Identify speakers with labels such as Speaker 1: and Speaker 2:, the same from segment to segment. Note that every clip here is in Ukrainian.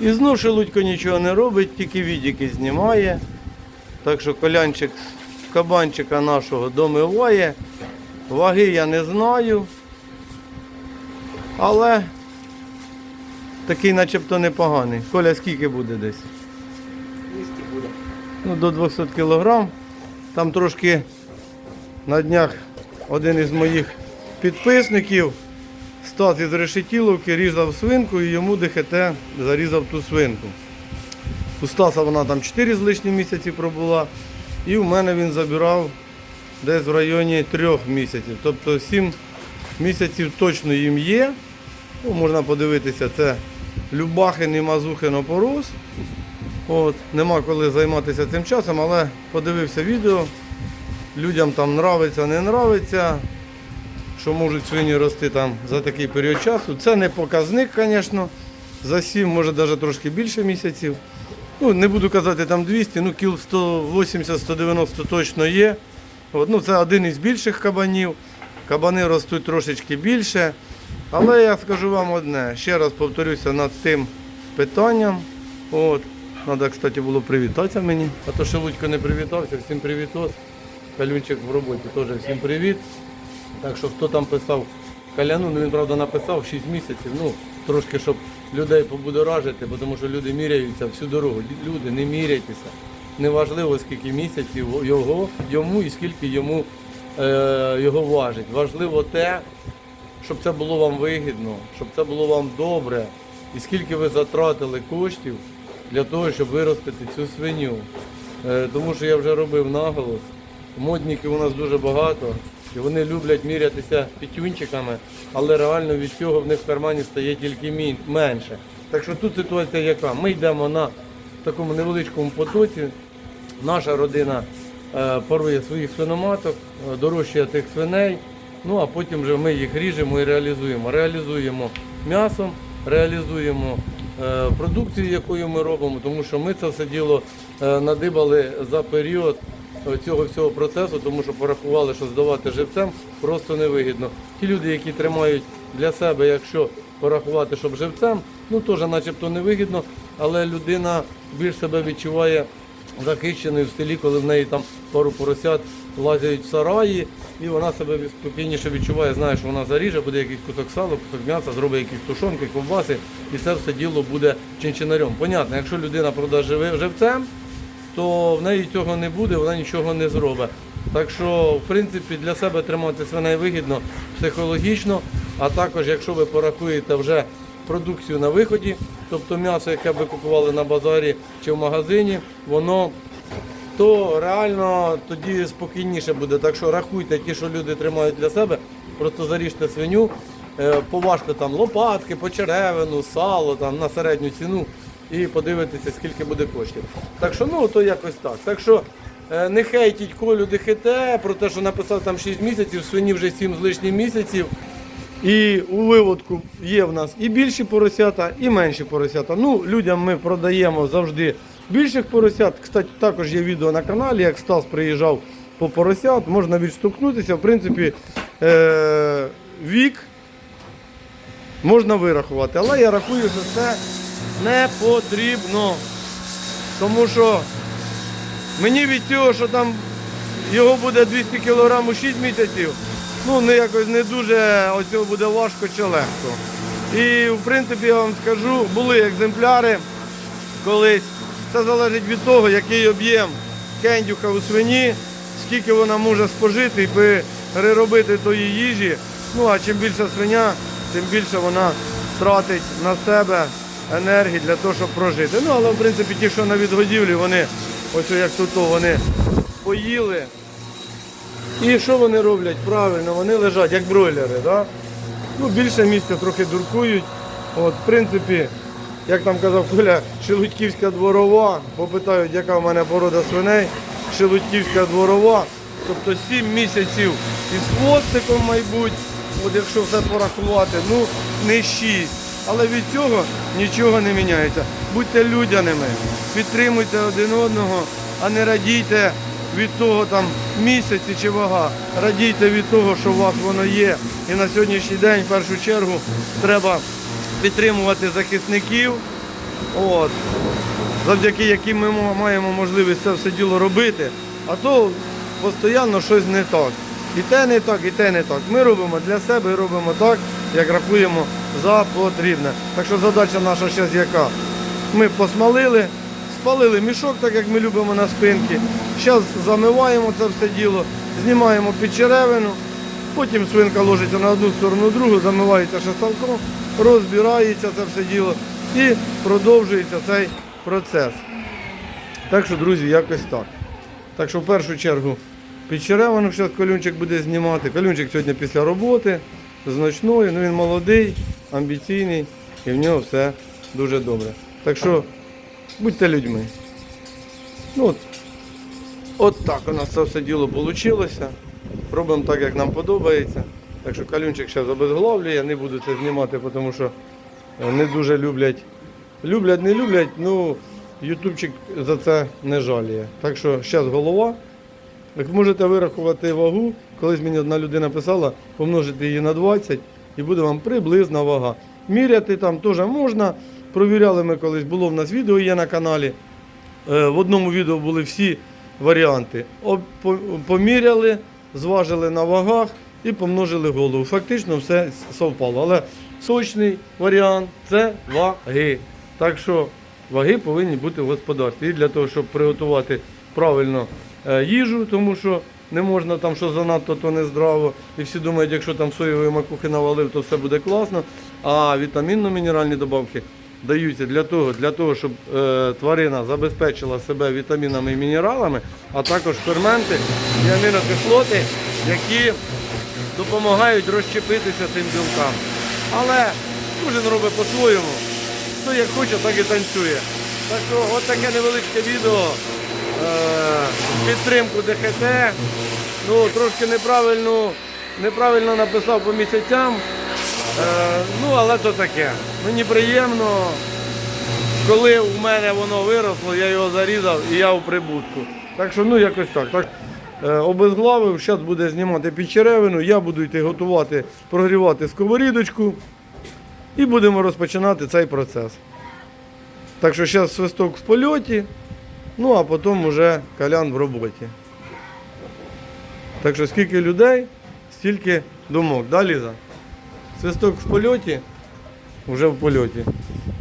Speaker 1: І знов Шелудько нічого не робить, тільки відіки знімає. Так що колянчик кабанчика нашого домиває. Ваги я не знаю. Але такий начебто непоганий. Коля, скільки буде десь?
Speaker 2: 200 буде.
Speaker 1: Ну, до 200 кг. Там трошки на днях один із моїх підписників, Стас із Решетіловки, різав свинку і йому ДХТ зарізав ту свинку. У Стаса вона там 4 з лишнім місяці пробула. І в мене він забирав десь в районі 3 місяців. Тобто 7 місяців точно їм є. Ну, можна подивитися, це Любахин і Мазухин опорос. От, нема коли займатися цим часом, але подивився відео. Людям там нравиться, не нравиться, що можуть свині рости там за такий період часу. Це не показник, звісно. За 7, може навіть трошки більше місяців. Ну, не буду казати там 200, ну кіл 180-190 точно є. От, ну, це один із більших кабанів. Кабани ростуть трошечки більше. Але я скажу вам одне, ще раз повторюся над тим питанням. От. Треба, кстати, було привітатися мені. А то ще Лудько не привітався, всім привітос. Калюнчик в роботі теж всім привіт. Так що хто там писав Каляну, ну він правда написав 6 місяців. Ну, трошки, щоб людей побудоражити, бо тому що люди міряються всю дорогу. Люди, не міряйтеся. Неважливо, скільки місяців його, йому і скільки йому е, його важить. Важливо те, щоб це було вам вигідно, щоб це було вам добре, і скільки ви затратили коштів для того, щоб виростити цю свиню. Е, Тому що я вже робив наголос. Модників у нас дуже багато, і вони люблять мірятися пітюнчиками, але реально від цього в них в кармані стає тільки менше. Так що тут ситуація яка? Ми йдемо на такому невеличкому потоці. Наша родина е, парує своїх свиноматок, е, дорощує тих свиней. Ну а потім вже ми їх ріжемо і реалізуємо. Реалізуємо м'ясом, реалізуємо е, продукцію, якою ми робимо, тому що ми це все діло надибали за період цього всього процесу, тому що порахували, що здавати живцем просто невигідно. Ті люди, які тримають для себе, якщо порахувати, щоб живцем, ну теж начебто невигідно, але людина більш себе відчуває захищений в селі, коли в неї там пару поросят лазять в сараї, і вона себе спокійніше відчуває, знає, що вона заріже, буде якийсь кусок сала, кусок м'яса, зробить якісь тушонки, ковбаси, і це все діло буде чинчинарем. Понятно, якщо людина продає живцем, то в неї цього не буде, вона нічого не зробить. Так що, в принципі, для себе тримати свиней вигідно психологічно, а також, якщо ви порахуєте вже продукцію на виході, тобто м'ясо, яке ви купували на базарі чи в магазині, воно то реально тоді спокійніше буде. Так що рахуйте ті, що люди тримають для себе, просто заріжте свиню, е, поважте там лопатки, почеревину, сало там на середню ціну і подивитеся, скільки буде коштів. Так що ну то якось так. Так що е, не хейтіть колю дихите про те, що написав там 6 місяців, свині вже 7 з лишнім місяців. І у виводку є в нас і більші поросята, і менші поросята. Ну, людям ми продаємо завжди більших поросят. Кстати, також є відео на каналі, як Стас приїжджав по поросят, можна відштовхнутися. В принципі, е- вік можна вирахувати. Але я рахую, що це не потрібно. Тому що мені від цього, що там його буде 200 кг у 6 місяців, ну не якось не дуже ось цього буде важко чи легко. І в принципі я вам скажу, були екземпляри колись. Це залежить від того, який об'єм кендюха у свині, скільки вона може спожити і переробити тої їжі. Ну а чим більша свиня, тим більше вона тратить на себе енергії для того, щоб прожити. Ну але в принципі ті, що на відгодівлі, вони ось як тут, вони поїли. І що вони роблять? Правильно, вони лежать, як бройлери. Да? Ну, більше місця трохи дуркують. От, в принципі, як там казав Коля, Шелудьківська дворова, попитають, яка в мене порода свиней, Шелудьківська дворова, тобто 7 місяців із хвостиком, мабуть, от якщо все порахувати, ну не 6. Але від цього нічого не міняється. Будьте людяними, підтримуйте один одного, а не радійте від того там місяці чи вага. Радійте від того, що у вас воно є. І на сьогоднішній день, в першу чергу, треба підтримувати захисників, От. Завдяки яким ми маємо можливість це все діло робити, а то постійно щось не так. І те не так, і те не так. Ми робимо для себе робимо так, як рахуємо за потрібне. Так що задача наша зараз яка? Ми посмалили, спалили мішок, так як ми любимо на спинки. Зараз замиваємо це все діло, знімаємо під черевину, потім свинка ложиться на одну сторону, другу, замивається шасалком, розбирається це все діло і продовжується цей процес. Так що, друзі, якось так. Так що в першу чергу під черевину зараз колюнчик буде знімати. Колюнчик сьогодні після роботи, з ну він молодий, амбіційний і в нього все дуже добре. Так що будьте людьми. Ну, от, от так у нас це все діло вийшло. Робимо так, як нам подобається. Так що калюнчик зараз обезглавлює, не буду це знімати, тому що е, не дуже люблять. Люблять, не люблять, ну ютубчик за це не жаліє. Так що зараз голова. Як можете вирахувати вагу, колись мені одна людина писала, помножити її на 20 і буде вам приблизна вага. Міряти там теж можна. Провіряли ми колись, було в нас відео є на каналі. Е, В одному відео були всі варіанти. Поміряли, зважили на вагах і помножили голову. Фактично все совпало. Але сочний варіант це ваги. Так що ваги повинні бути в господарстві. І для того, щоб приготувати правильно їжу, тому що не можна там, що занадто, то не здраво. І всі думають, якщо там соєвої макухи навалив, то все буде класно. А вітамінно-мінеральні добавки даються для того, для того щоб е, тварина забезпечила себе вітамінами і мінералами, а також ферменти і амінокислоти, які допомагають розщепитися цим білкам. Але кожен робить по-своєму. Хто як хоче, так і танцює. Так що от таке невеличке відео. Е, підтримку ДХТ. Ну, трошки неправильно, неправильно написав по місяцям. Е, ну, але то таке. Мені приємно. Коли в мене воно виросло, я його зарізав і я в прибутку. Так що ну якось так. так е, обезглавив, зараз буде знімати під черевину, я буду йти готувати, прогрівати сковорідочку і будемо розпочинати цей процес. Так що зараз свисток в польоті, ну а потім вже калян в роботі. Так що скільки людей, стільки думок. Да, Ліза? Свисток в польоті, вже в польоті.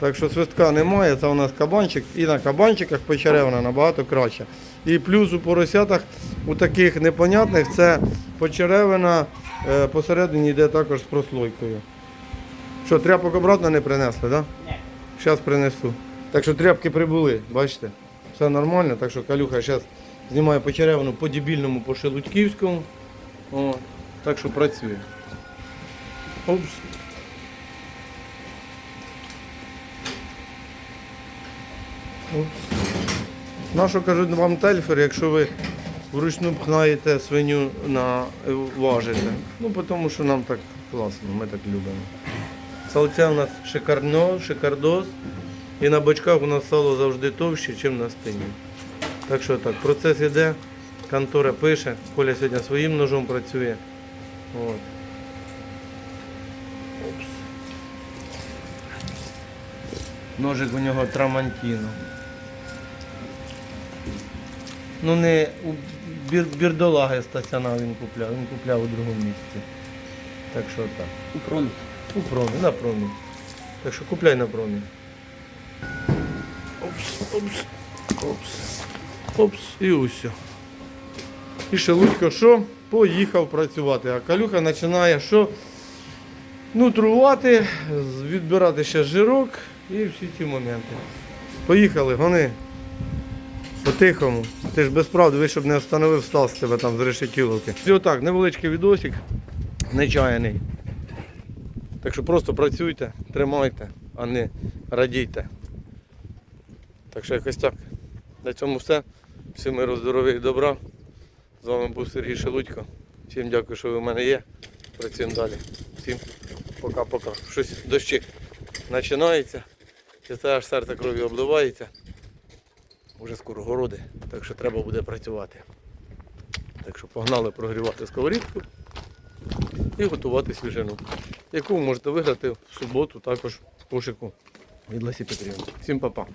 Speaker 1: Так що свистка немає, це у нас кабанчик. І на кабанчиках почеревна набагато краще. І плюс у поросятах, у таких непонятних, це почеревина е, посередині йде також з прослойкою. Що, тряпок обратно не принесли, так? Да?
Speaker 2: Ні.
Speaker 1: Зараз принесу. Так що тряпки прибули, бачите? Все нормально, так що Калюха зараз знімає почеревину по дебільному, по шелудьківському. О, так що працює. Опс. Опс. Нащо кажуть вам тельфер, якщо ви вручну пхнаєте свиню на е, важите? Ну, тому що нам так класно, ми так любимо. Салця у нас шикарно, шикардос. І на бочках у нас сало завжди товще, ніж на спині. Так що так, процес іде, контора пише, Коля сьогодні своїм ножом працює. От. Ножик у нього трамантіно. Ну не у бір, бірдолаги стаціна він купляв, він купляв у другому місці. Так що так.
Speaker 2: У промі.
Speaker 1: У промі, на промі. Так що купляй на промі. Опс, опс, опс, опс і усе. І Шелудько що? Поїхав працювати. А калюха починає що? Нутрувати, відбирати ще жирок і всі ці моменти. Поїхали, гони. По-тихому. Ти ж без правди, ви щоб не встановив став з тебе там з решетіловки. І отак, невеличкий відосик, нечаяний. Так що просто працюйте, тримайте, а не радійте. Так що якось так. На цьому все. Всім миру, здоров'я і добра. З вами був Сергій Шелудько. Всім дякую, що ви в мене є. Працюємо далі. Всім пока-пока. Щось дощик починається. І це аж серце крові обливається. Уже скоро городи, так що треба буде працювати. Так що погнали прогрівати сковорідку і готувати свіжину, яку ви можете виграти в суботу також в кошику від Лесі Петрівни. Всім па-па.